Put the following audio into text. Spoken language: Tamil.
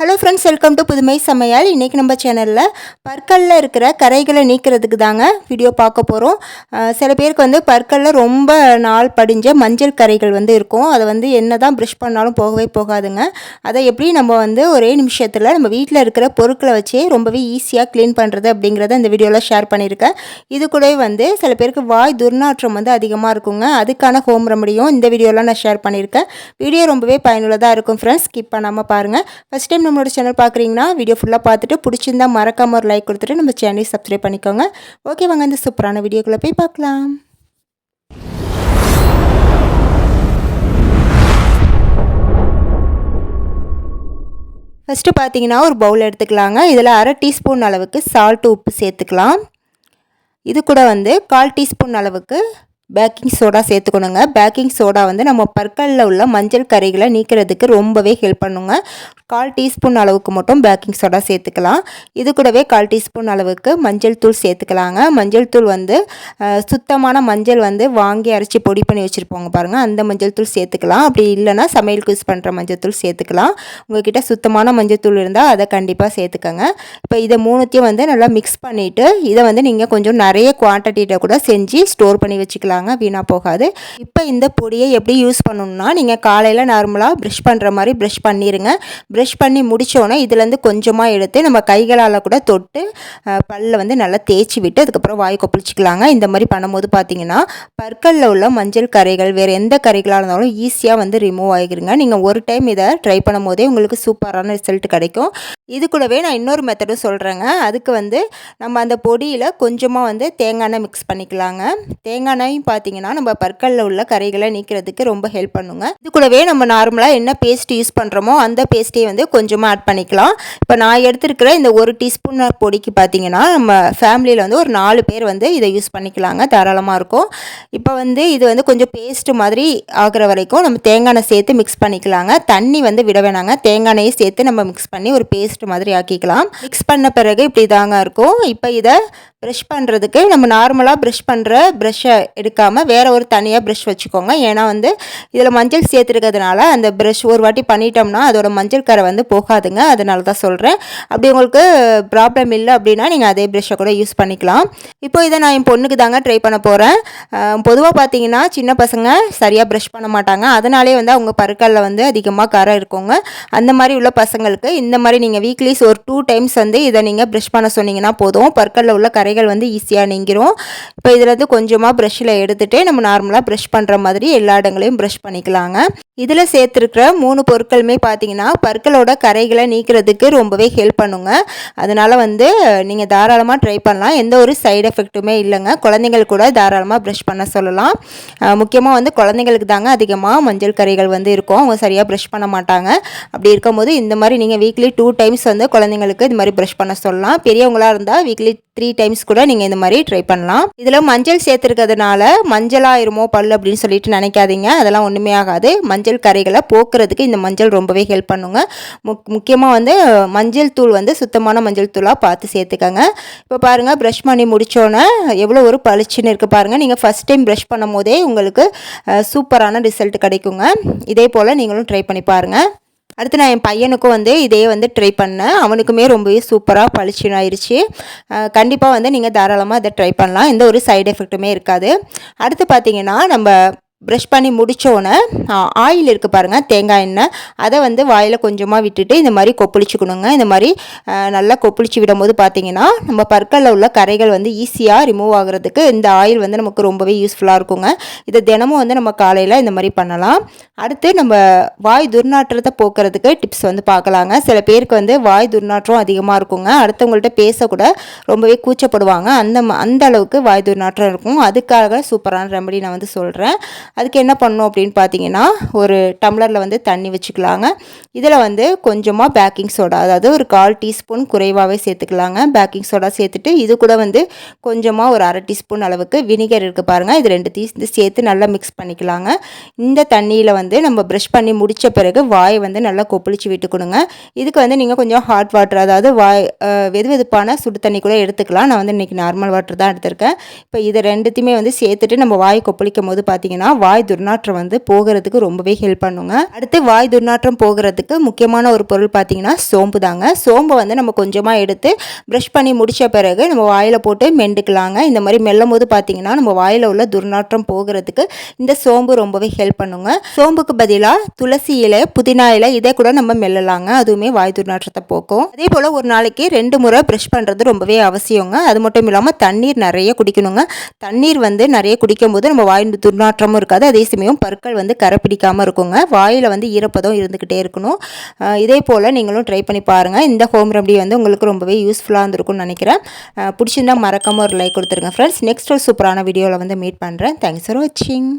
ஹலோ ஃப்ரெண்ட்ஸ் வெல்கம் டு புதுமை சமையல் இன்றைக்கி நம்ம சேனலில் பற்களில் இருக்கிற கரைகளை நீக்கிறதுக்கு தாங்க வீடியோ பார்க்க போகிறோம் சில பேருக்கு வந்து பற்களில் ரொம்ப நாள் படிஞ்ச மஞ்சள் கரைகள் வந்து இருக்கும். அதை வந்து என்ன தான் ப்ரஷ் பண்ணாலும் போகவே போகாதுங்க. அதை எப்படி நம்ம வந்து ஒரே நிமிஷத்தில் நம்ம வீட்டில் இருக்கிற பொருட்களை வச்சே ரொம்பவே ஈஸியாக க்ளீன் பண்ணுறது அப்படிங்கிறத இந்த வீடியோவில் ஷேர் பண்ணியிருக்கேன். இது கூடவே வந்து சில பேருக்கு வாய் துர்நாற்றம் வந்து அதிகமாக இருக்குங்க. அதுக்கான ஹோம் ரெமடியும் இந்த வீடியோவில் நான் ஷேர் பண்ணியிருக்கேன். வீடியோ ரொம்பவே பயனுள்ளதாக இருக்கும் ஃப்ரெண்ட்ஸ் ஸ்கிப் பண்ணாமல் பாருங்கள் ஃபஸ்ட் டைம் நம்மளோட சேனல் பார்க்குறீங்கன்னா வீடியோ ஃபுல்லாக பார்த்துட்டு பிடிச்சிருந்தா மறக்காமல் ஒரு லைக் கொடுத்துட்டு நம்ம சேனலை சப்ஸ்கிரைப் பண்ணிக்கோங்க. ஓகே வாங்க இந்த சூப்பரான வீடியோக்குள்ளே போய் பார்க்கலாம். ஃபஸ்ட்டு பார்த்தீங்கன்னா ஒரு பவுல் எடுத்துக்கலாங்க. இதில் அரை டீஸ்பூன் அளவுக்கு சால்ட்டு உப்பு சேர்த்துக்கலாம். இது கூட வந்து கால் டீஸ்பூன் அளவுக்கு பேக்கிங் சோடா சேர்த்துக்கணுங்க. பேக்கிங் சோடா வந்து நம்ம பற்களில் உள்ள மஞ்சள் கரைகளை நீக்கிறதுக்கு ரொம்பவே ஹெல்ப் பண்ணுங்க. கால் டீஸ்பூன் அளவுக்கு மட்டும் பேக்கிங் சோடா சேர்த்துக்கலாம். இது கூடவே கால் டீஸ்பூன் அளவுக்கு மஞ்சள் தூள் சேர்த்துக்கலாங்க. மஞ்சள் தூள் வந்து சுத்தமான மஞ்சள் வந்து வாங்கி அரைச்சி பொடி பண்ணி வச்சுருப்போங்க பாருங்கள் அந்த மஞ்சள் தூள் சேர்த்துக்கலாம். அப்படி இல்லைனா சமையலுக்கு யூஸ் பண்ணுற மஞ்சள் தூள் சேர்த்துக்கலாம். உங்கள்கிட்ட சுத்தமான மஞ்சள் தூள் இருந்தால் அதை கண்டிப்பாக சேர்த்துக்கோங்க. இப்போ இதை மூணுத்தையும் வந்து நல்லா மிக்ஸ் பண்ணிவிட்டு இதை வந்து நீங்கள் கொஞ்சம் நிறைய குவான்டிட்டியில் கூட செஞ்சு ஸ்டோர் பண்ணி வச்சுக்கலாங்க. வீணாக போகாது. இப்போ இந்த பொடியை எப்படி யூஸ் பண்ணணும்னா நீங்கள் காலையில் நார்மலாக ப்ரஷ் பண்ணுற மாதிரி ப்ரஷ் பண்ணிடுங்க ப்ரஷ் பண்ணி முடித்தோடனே இதுலேருந்து கொஞ்சமாக எடுத்து நம்ம கைகளால் கூட தொட்டு பல்லில் வந்து நல்லா தேய்ச்சி விட்டு அதுக்கப்புறம் வாய் கொப்பளிச்சிக்கலாங்க. இந்த மாதிரி பண்ணும்போது பார்த்தீங்கன்னா பற்களில் உள்ள மஞ்சள் கரைகள் வேறு எந்த கரைகளாக இருந்தாலும் ஈஸியாக வந்து ரிமூவ் ஆகிருங்க நீங்கள் ஒரு டைம் இதை ட்ரை பண்ணும் போதே உங்களுக்கு சூப்பரான ரிசல்ட் கிடைக்கும். இது கூடவே நான் இன்னொரு மெத்தடும் சொல்கிறேங்க அதுக்கு வந்து நம்ம அந்த பொடியில் கொஞ்சமாக வந்து தேங்காய் எண்ணெய் மிக்ஸ் பண்ணிக்கலாங்க. தேங்காய் எண்ணெயும் பார்த்தீங்கன்னா நம்ம பற்களில் உள்ள கரைகளை நீக்கிறதுக்கு ரொம்ப ஹெல்ப் பண்ணுங்க. இது கூடவே நம்ம நார்மலாக என்ன பேஸ்ட் யூஸ் பண்ணுறோமோ அந்த பேஸ்ட்டே வந்து கொஞ்சமாக ஆட் பண்ணிக்கலாம். இப்போ நான் எடுத்துருக்கிற இந்த ஒரு டீஸ்பூன் பொடிக்கு பார்த்தீங்கன்னா நம்ம ஃபேமிலியில் வந்து ஒரு நாலு பேர் வந்து இதை யூஸ் பண்ணிக்கலாங்க. தாராளமாக இருக்கும். இப்போ வந்து இது வந்து கொஞ்சம் பேஸ்ட்டு மாதிரி ஆகிற வரைக்கும் நம்ம தேங்காய் எண்ணெய் சேர்த்து மிக்ஸ் பண்ணிக்கலாங்க. தண்ணி வந்து விட வேணாங்க. தேங்காய் சேர்த்து நம்ம மிக்ஸ் பண்ணி ஒரு பேஸ்ட் மாதிரி ஆக்கிக்கலாம். மிக்ஸ் பண்ண பிறகு இப்படி தாங்க இருக்கும். இப்போ இதை ப்ரெஷ் பண்ணுறதுக்கு நம்ம நார்மலாக ப்ரெஷ் பண்ணுற ப்ரஷ்ஷை எடுக்காமல் வேறு ஒரு தனியாக ப்ரெஷ் வச்சுக்கோங்க. ஏன்னா வந்து இதில் மஞ்சள் சேர்த்துருக்கிறதுனால அந்த ப்ரெஷ் ஒரு வாட்டி பண்ணிட்டோம்னா அதோட மஞ்சள் கரை வந்து போகாதுங்க. அதனால தான் சொல்கிறேன் அப்படி உங்களுக்கு ப்ராப்ளம் இல்லை அப்படின்னா நீங்கள் அதே ப்ரஷ்ஷை கூட யூஸ் பண்ணிக்கலாம். இப்போ இதை நான் என் பொண்ணுக்கு தாங்க ட்ரை பண்ண போகிறேன் பொதுவாக பார்த்தீங்கன்னா சின்ன பசங்க சரியாக ப்ரெஷ் பண்ண மாட்டாங்க. அதனாலே வந்து அவங்க பருக்கல்ல வந்து அதிகமாக கரை இருக்குங்க. அந்த மாதிரி உள்ள பசங்களுக்கு இந்த மாதிரி நீங்கள் வீக்லீஸ் ஒரு டூ டைம்ஸ் வந்து இதை நீங்கள் ப்ரெஷ் பண்ண சொன்னீங்கன்னா போதும். பற்களில் உள்ள கரை கரைகள் வந்து ஈஸியாக நீங்கிரும். இப்போ இதில் வந்து கொஞ்சமாக ப்ரஷ்ஷில் எடுத்துகிட்டு நம்ம நார்மலாக ப்ரஷ் பண்ணுற மாதிரி எல்லா இடங்களையும் ப்ரஷ் பண்ணிக்கலாங்க. இதில் சேர்த்துருக்கிற மூணு பொருட்களுமே பார்த்தீங்கன்னா பற்களோட கரைகளை நீக்கிறதுக்கு ரொம்பவே ஹெல்ப் பண்ணுங்க. அதனால் வந்து நீங்கள் தாராளமாக ட்ரை பண்ணலாம். எந்த ஒரு சைடு எஃபெக்ட்டுமே இல்லைங்க. குழந்தைங்கள் கூட தாராளமாக ப்ரஷ் பண்ண சொல்லலாம். முக்கியமாக வந்து குழந்தைங்களுக்கு தாங்க அதிகமாக மஞ்சள் கரைகள் வந்து இருக்கும். அவங்க சரியாக ப்ரஷ் பண்ண மாட்டாங்க. அப்படி இருக்கும்போது இந்த மாதிரி நீங்கள் வீக்லி டூ டைம்ஸ் வந்து குழந்தைங்களுக்கு இது மாதிரி ப்ரஷ் பண்ண சொல்லலாம். பெரியவங்களாக இருந்தால் வீக்லி த்ரீ டைம்ஸ் கூட நீங்கள் இந்த மாதிரி ட்ரை பண்ணலாம். இதில் மஞ்சள் சேர்த்துருக்கிறதுனால மஞ்சளாயிருமோ பல் அப்படின்னு சொல்லிட்டு நினைக்காதீங்க. அதெல்லாம் ஒன்றுமே ஆகாது. மஞ்சள் கரைகளை போக்குறதுக்கு இந்த மஞ்சள் ரொம்பவே ஹெல்ப் பண்ணுங்க. முக் முக்கியமாக வந்து மஞ்சள் தூள் வந்து சுத்தமான மஞ்சள் தூளாக பார்த்து சேர்த்துக்கங்க. இப்போ பாருங்கள் ப்ரஷ் பண்ணி முடித்தோன்னே எவ்வளோ ஒரு பளிச்சுன்னு இருக்குது பாருங்கள் நீங்கள் ஃபஸ்ட் டைம் ப்ரஷ் பண்ணும் போதே உங்களுக்கு சூப்பரான ரிசல்ட் கிடைக்குங்க. இதே போல் நீங்களும் ட்ரை பண்ணி பாருங்கள் அடுத்து நான் என் பையனுக்கும் வந்து இதே வந்து ட்ரை பண்ணேன். அவனுக்குமே ரொம்பவே சூப்பராக பளிச்சுன்னு ஆயிடுச்சு கண்டிப்பாக வந்து நீங்கள் தாராளமாக இதை ட்ரை பண்ணலாம். எந்த ஒரு சைடு எஃபெக்ட்டுமே இருக்காது. அடுத்து பார்த்தீங்கன்னா நம்ம ப்ரஷ் பண்ணி முடித்தோடனே ஆயில் இருக்குது பாருங்கள் தேங்காய் எண்ணெய். அதை வந்து வாயில் கொஞ்சமாக விட்டுட்டு இந்த மாதிரி கொப்பளிச்சுக்கணுங்க. இந்த மாதிரி நல்லா கொப்பளிச்சு விடும்போது பார்த்தீங்கன்னா நம்ம பற்களில் உள்ள கரைகள் வந்து ஈஸியாக ரிமூவ் ஆகிறதுக்கு இந்த ஆயில் வந்து நமக்கு ரொம்பவே யூஸ்ஃபுல்லாக இருக்குங்க. இதை தினமும் வந்து நம்ம காலையில் இந்த மாதிரி பண்ணலாம். அடுத்து நம்ம வாய் துர்நாற்றத்தை போக்குறதுக்கு டிப்ஸ் வந்து பார்க்கலாங்க. சில பேருக்கு வந்து வாய் துர்நாற்றம் அதிகமாக இருக்குங்க. அடுத்தவங்கள்ட்ட பேசக்கூட ரொம்பவே கூச்சப்படுவாங்க. அந்த அந்த அளவுக்கு வாய் துர்நாற்றம் இருக்கும். அதுக்காக சூப்பரான ரெமடி நான் வந்து சொல்கிறேன் அதுக்கு என்ன பண்ணணும் அப்படின்னு பார்த்தீங்கன்னா ஒரு டம்ளரில் வந்து தண்ணி வச்சுக்கலாங்க. இதில் வந்து கொஞ்சமாக பேக்கிங் சோடா அதாவது ஒரு கால் டீஸ்பூன் குறைவாகவே சேர்த்துக்கலாங்க. பேக்கிங் சோடா சேர்த்துட்டு இது கூட வந்து கொஞ்சமாக ஒரு அரை டீஸ்பூன் அளவுக்கு வினிகர் இருக்குது பாருங்கள் இது ரெண்டு டீ சேர்த்து நல்லா மிக்ஸ் பண்ணிக்கலாங்க. இந்த தண்ணியில் வந்து நம்ம ப்ரஷ் பண்ணி முடித்த பிறகு வாயை வந்து நல்லா கொப்பளிச்சு விட்டுக்கணுங்க. இதுக்கு வந்து நீங்கள் கொஞ்சம் ஹாட் வாட்டர் அதாவது வாய் வெது வெதுப்பான சுடு தண்ணி கூட எடுத்துக்கலாம். நான் வந்து இன்றைக்கி நார்மல் வாட்டர் தான் எடுத்திருக்கேன். இப்போ இதை ரெண்டுத்தையுமே வந்து சேர்த்துட்டு நம்ம வாய் கொப்பளிக்கும் போது பார்த்தீங்கன்னா வாய் துர்நாற்றம் வந்து போகிறதுக்கு ரொம்பவே ஹெல்ப் பண்ணுங்க. அடுத்து வாய் துர்நாற்றம் போகிறதுக்கு முக்கியமான ஒரு பொருள் பார்த்தீங்கன்னா சோம்பு தாங்க. சோம்பை வந்து நம்ம கொஞ்சமாக எடுத்து ப்ரஷ் பண்ணி முடித்த பிறகு நம்ம வாயில் போட்டு மெண்டுக்கலாங்க. இந்த மாதிரி மெல்லும் போது பார்த்தீங்கன்னா நம்ம வாயில் உள்ள துர்நாற்றம் போகிறதுக்கு இந்த சோம்பு ரொம்பவே ஹெல்ப் பண்ணுங்க. சோம்புக்கு பதிலாக துளசி இலை புதினா இலை இதை கூட நம்ம மெல்லலாங்க. அதுவுமே வாய் துர்நாற்றத்தை போக்கும். அதே போல் ஒரு நாளைக்கு ரெண்டு முறை ப்ரஷ் பண்ணுறது ரொம்பவே அவசியங்க. அது மட்டும் இல்லாமல் தண்ணீர் நிறைய குடிக்கணுங்க. தண்ணீர் வந்து நிறைய குடிக்கும் போது நம்ம வாய் துர்நாற்றமும் இருக்காது. அதே சமயம் பற்கள் வந்து கரை பிடிக்காமல் இருக்குங்க. வாயில் வந்து ஈரப்பதம் இருந்துக்கிட்டே இருக்கணும். இதே போல் நீங்களும் ட்ரை பண்ணி பாருங்கள் இந்த ஹோம் ரெமடி வந்து உங்களுக்கு ரொம்பவே யூஸ்ஃபுல்லாக இருந்திருக்கும்னு நினைக்கிறேன். பிடிச்சிருந்தா மறக்காமல் ஒரு லைக் கொடுத்துருங்க ஃப்ரெண்ட்ஸ் நெக்ஸ்ட் ஒரு சூப்பரான வீடியோவில் வந்து மீட் பண்ணுறேன் தேங்க்ஸ் ஃபார் வாட்சிங்